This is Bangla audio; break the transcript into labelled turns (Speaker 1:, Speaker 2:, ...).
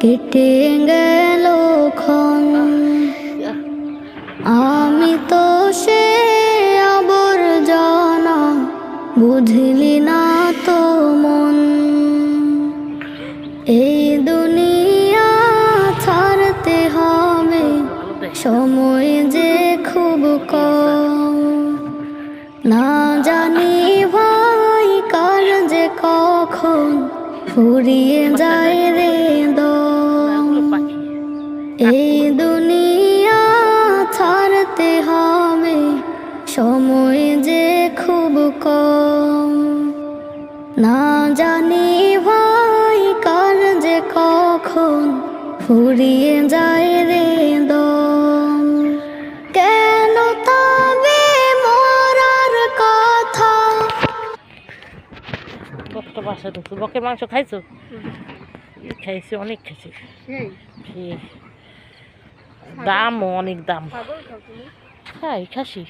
Speaker 1: কেটে গেল ক্ষণ আমি তো সে আবর্জনা, বুঝলি না তো মন। এই দুনিয়া ছাড়তে হবে, সময় যে খুব কম। না জানি ভাই কার যে কখন ফুরিয়ে যায় রে দম এই দুনিয়া ছাড়তে হবে সময় যে খুব কম। না জানি ভাই কার যে কখন ফুরিয়ে যায় রে দম। কেন তবে মরার কথা?
Speaker 2: কত বাসা বকের মাংস খাইছো? খাইছি অনেক খাইছি। দামও অনেক দাম। খাই খাসি।